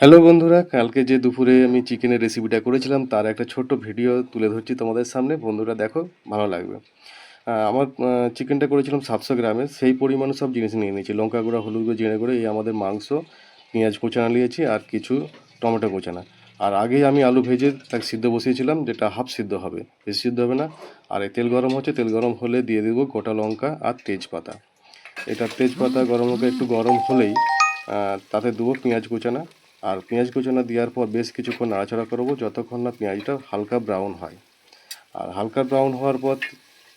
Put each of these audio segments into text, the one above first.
Hello বন্ধুরা, কালকে যে দুপুরে আমি চিকেনের রেসিপিটা করেছিলাম, তার একটা ছোট্ট ভিডিও তুলে ধরছি তোমাদের সামনে। বন্ধুরা দেখো, ভালো লাগবে। আমার চিকেনটা করেছিলাম সাতশো গ্রামের সেই পরিমাণে সব জিনিস নিয়ে নিয়েছি। লঙ্কা গুঁড়া, হলুদ গুঁড়ো, জিরে গুঁড়ো, এই আমাদের মাংস, পেঁয়াজ কোচানা নিয়েছি আর কিছু টমেটো কোচানা। আর আগেই আমি আলু ভেজে তাকে সিদ্ধ বসিয়েছিলাম, যেটা হাফ সিদ্ধ হবে, বেশি সিদ্ধ হবে না। আর এই তেল গরম হচ্ছে, তেল গরম হলে দিয়ে দেবো গোটা লঙ্কা আর তেজপাতা। এটা তেজপাতা গরম লঙ্কা একটু গরম হলেই তাতে দেবো পেঁয়াজ কুচানা আর পেঁয়াজ কুচানা দেওয়ার পর বেশ কিছুক্ষণ নাড়াচাড়া করব, যতক্ষণ না পেঁয়াজটা হালকা ব্রাউন হয়। আর হালকা ব্রাউন হওয়ার পর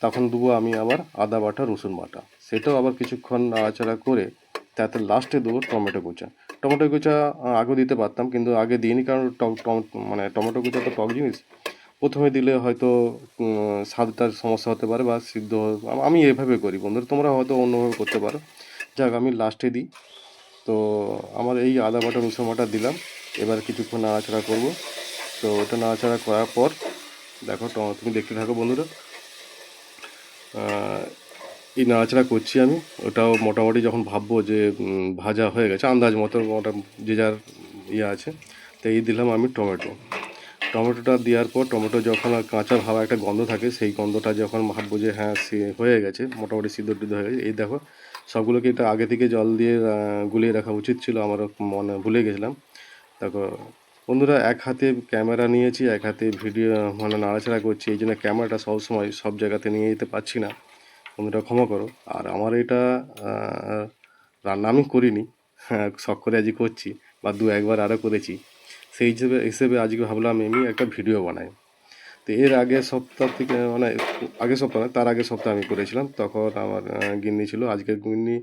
তখন দেবো আমি আবার আদা বাটা, রসুন বাটা। সেটাও আবার কিছুক্ষণ নাড়াচাড়া করে তাতে লাস্টে দেবো টমেটো কুচা। টমেটো কুচা আগেও দিতে পারতাম, কিন্তু আগে দিইনি কারণ মানে টমেটো কুচা তো টক জিনিস। প্রথমে দিলে হয়তো স্বাদটার সমস্যা হতে পারে বা সিদ্ধ আমি এভাবে করি বন্ধুরা, তোমরা হয়তো অন্যভাবে করতে পারো। যাক, আমি লাস্টে দিই। তো আমার এই আদা বাটা রসুন দিলাম। এবার কিছুক্ষণ নাড়াচাড়া করব। তো ওটা নাড়াচাড়া করার পর, দেখো তুমি দেখতে থাকো বন্ধুরা। এই নাড়াচাড়া করছি আমি। ওটাও মোটামুটি যখন ভাববো যে ভাজা হয়ে গেছে, আন্দাজ মতো ওটা যে যার ইয়ে আছে, তো এই দিলাম আমি টমেটো। টমেটোটা দেওয়ার পর, টমেটো যখন কাঁচা ভাবা একটা গন্ধ থাকে, সেই গন্ধটা যখন ভাববো যে হ্যাঁ সে হয়ে গেছে, মোটামুটি সিদ্ধ টিদ্ধ হয়ে গেছে। এই দেখো সবগুলোকে এটা আগে থেকে জল দিয়ে গুলিয়ে রাখা উচিত ছিল, আমারও মনে, ভুলে গেছিলাম। দেখো, বন্ধুরা, এক হাতে ক্যামেরা নিয়েছি, এক হাতে ভিডিও মানে নাড়াচাড়া করছি, এই জন্য ক্যামেরাটা সবসময় সব জায়গাতে নিয়ে যেতে পারছি না। বন্ধুরা, ক্ষমা করো। আর আমার এটা রান্না আমি করিনি হ্যাঁ শখ করে আজকে করছি, বা দু একবার আরও করেছি। সেই হিসেবে হিসেবে আজকে ভাবলাম আমি একটা ভিডিও বানাই। তো এর আগে সপ্তাহ থেকে মানে আগের সপ্তাহ তার আগের সপ্তাহ আমি করেছিলাম। তখন আমার গিন্নি ছিল আজকের গিন্নি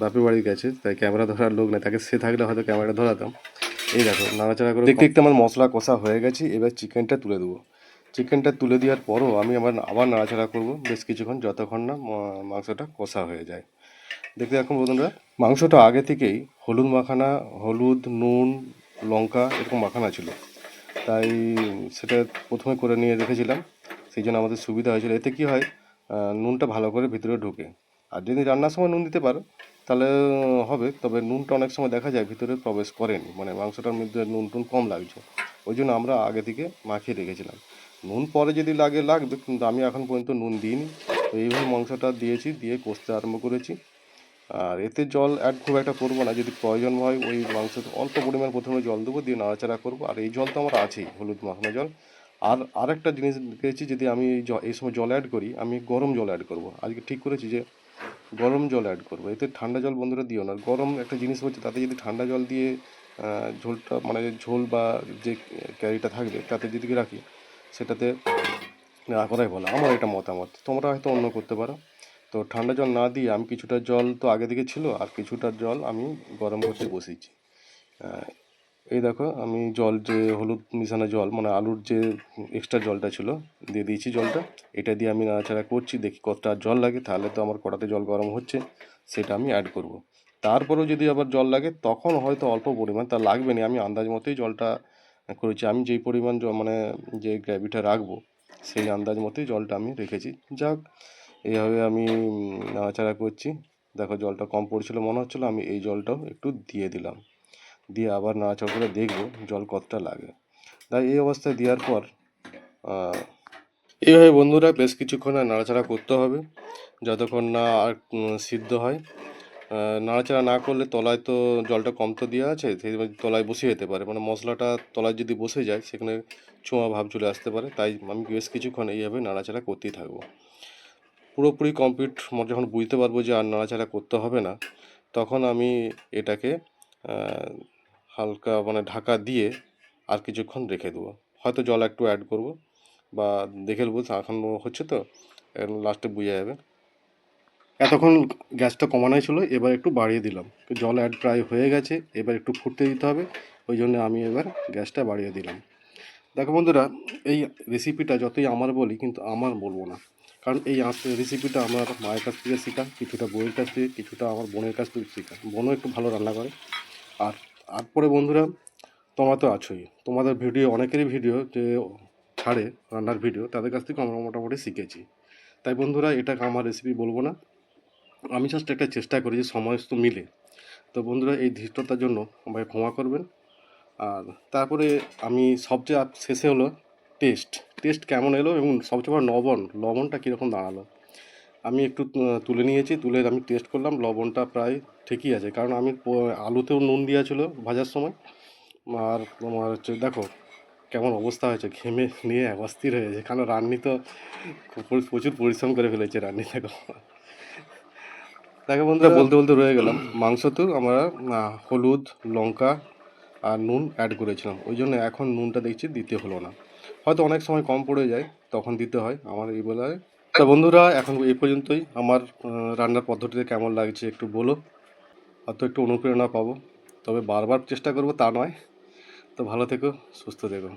বাপের বাড়ি গেছে তাই ক্যামেরা ধরার লোক নেই তাকে সে থাকলে হয়তো ক্যামেরাটা ধরাতাম। এই দেখো নাড়াচাড়া করে দেখতে দেখতে আমার মশলা কষা হয়ে গেছে এবার চিকেনটা তুলে দেবো। চিকেনটা তুলে দেওয়ার পরও আমি আবার আবার নাড়াচাড়া করব বেশ কিছুক্ষণ যতক্ষণ না মাংসটা কষা হয়ে যায়। দেখতে এখন বন্ধুরা মাংসটা আগে থেকেই হলুদ মাখানা হলুদ নুন লঙ্কা এরকম মাখানা ছিল। তাই সেটা প্রথমে করে নিয়ে রেখেছিলাম, সেই জন্য আমাদের সুবিধা হয়েছিল। এতে কি হয় নুনটা ভালো করে ভিতরে ঢোকে। আর যদি রান্নার সময় নুন দিতে পারো, তাহলে হবে। তবে নুনটা অনেক সময় দেখা যায় ভিতরে প্রবেশ করেনি মানে মাংসটার মধ্যে নুন টুন কম লাগছে। ওই জন্য আমরা আগে থেকে মাখিয়ে রেখেছিলাম। নুন পরে যদি লাগে, লাগবে, কিন্তু আমি এখন পর্যন্ত নুন দিইনি। তো এইভাবে মাংসটা দিয়েছি, দিয়ে কষতে আরম্ভ করেছি। আর এতে জল অ্যাড খুব একটা করব না। যদি প্রয়োজন হয় ওই মাংস অল্প পরিমাণ প্রথমে জল দেবো, দিয়ে নাড়াচাড়া করব। আর এই জল তো আমার আছেই, হলুদ মাখানো জল। আর আরেকটা জিনিস দেখেছি, যদি আমি এই সময় জল অ্যাড করি, আমি গরম জল অ্যাড করব। আজকে ঠিক করেছি যে গরম জল অ্যাড করব। এতে ঠান্ডা জল বন্ধুরা দিও না। গরম একটা জিনিস হচ্ছে, তাতে যদি ঠান্ডা জল দিয়ে ঝোলটা মানে ঝোল বা যে ক্যারিটা থাকবে, তাতে যদি রাখি, সেটাতে করাই ভালো আমার এটা মতামত। তোমরা হয়তো অন্য করতে পারো। তো ঠান্ডা জল না দিয়ে আমি কিছুটা জল তো আগে থেকে ছিল আর কিছুটা জল আমি গরম করতে বসিয়েছি আহ, এই দেখো আমি জল যে হলুদ মিশানো জল মানে আলুর যে এক্সট্রা জলটা ছিল দিয়ে দিয়েছি জলটা। এটা দিয়ে আমি নাড়াচাড়া করছি দেখি কতটা জল লাগে। তাহলে তো আমার কড়াতে জল গরম হচ্ছে সেটা আমি অ্যাড করব। তারপরেও যদি আবার জল লাগে তখন হয়তো অল্প পরিমাণ তা লাগবে না আমি আন্দাজ মতোই জলটা করেছি। আমি যেই পরিমাণ মানে যে গ্রেভিটা রাখব সেই আন্দাজ মতোই জলটা আমি রেখেছি। যাক এইভাবে আমি নাড়াচাড়া করছি। দেখো জলটা কম পড়ছিল মনে হচ্ছিল, আমি এই জলটাও একটু দিয়ে দিলাম। দিয়ে আবার নাড়াচাড়া করে দেখব জল কতটা লাগে। তাই এই অবস্থায় দেওয়ার পর এইভাবে বন্ধুরা বেশ কিছুক্ষণ নাড়াচাড়া করতে হবে। যতক্ষণ না আর সিদ্ধ হয়। নাড়াচাড়া না করলে তলায় তো জলটা কম তো দেওয়া আছে, সেই তলায় বসে যেতে পারে। মানে মশলাটা তলায় যদি বসে যায়, সেখানে ছোঁয়া ভাব চলে আসতে পারে। তাই আমি বেশ কিছুক্ষণ এইভাবে নাড়াচাড়া করতেই থাকব। পুরোপুরি কমপ্লিট যখন বুঝতে পারব যে আর নাড়াচাড়া করতে হবে না, তখন আমি এটাকে হালকা মানে ঢাকা দিয়ে আর কিছুক্ষণ রেখে দেবো। হয়তো জল একটু অ্যাড করব বা দেখে নেব এখন হচ্ছে তো লাস্টে বুঝে যাবে। এতক্ষণ গ্যাসটা কমানোই ছিল, এবার একটু বাড়িয়ে দিলাম। জল অ্যাড প্রায় হয়ে গেছে, এবার একটু ফুটতে দিতে হবে, ওই জন্য আমি এবার গ্যাসটা বাড়িয়ে দিলাম। দেখো বন্ধুরা, এই রেসিপিটা যতই আমার বলি, কিন্তু আমার বলব না। কারণ এই রেসিপিটা আমার মায়ের কাছ থেকে শেখা, কিছুটা বউয়ের কাছ থেকে, কিছুটা আমার বোনের কাছ থেকে শেখা। বোনও একটু ভালো রান্না করে। আর তারপরে বন্ধুরা, তোমরা তো আছোই। তোমাদের ভিডিও, অনেকেরই ভিডিও যে ছাড়ে, রান্নার ভিডিও, তাদের কাছ থেকে আমরা মোটামুটি শিখেছি। তাই বন্ধুরা, এটা আমার রেসিপি বলব না। আমি জাস্ট একটা চেষ্টা করি যে সময় মিলে। তো বন্ধুরা, এই ধৃষ্টতার জন্য আমাকে ক্ষমা করবেন। আর তারপরে আমি সবচেয়ে শেষে হলো টেস্ট টেস্ট কেমন এলো এবং সবচেয়ে বড় লবণ, লবণটা কীরকম দাঁড়াল? আমি একটু তুলে নিয়েছি, তুলে আমি টেস্ট করলাম, লবণটা প্রায় ঠিকই আছে। কারণ আমি আলুতেও নুন দেওয়া ছিল ভাজার সময়। আর তোমার হচ্ছে, দেখো কেমন অবস্থা হয়েছে, ঘেমে নিয়ে অস্থির হয়ে গেছে। কারণ রান্নি তো প্রচুর পরিশ্রম করে ফেলেছে রান্নি, দেখো। দেখো বন্ধুরা, বলতে বলতে রয়ে গেলাম। মাংসতেও আমরা হলুদ, লঙ্কা আর নুন অ্যাড করেছিলাম। ওই জন্য এখন নুনটা দেখছি দিতে হলো না। হয়তো অনেক সময় কম পড়ে যায়, তখন দিতে হয় আমার এই বেলায়। তা বন্ধুরা, এখন এই পর্যন্তই। আমার রান্নার পদ্ধতিতে কেমন লাগছে একটু বলো। হয়তো একটু অনুপ্রেরণা পাবো। তবে বারবার চেষ্টা করব তা নয়। তো ভালো থেকো, সুস্থ থেকো।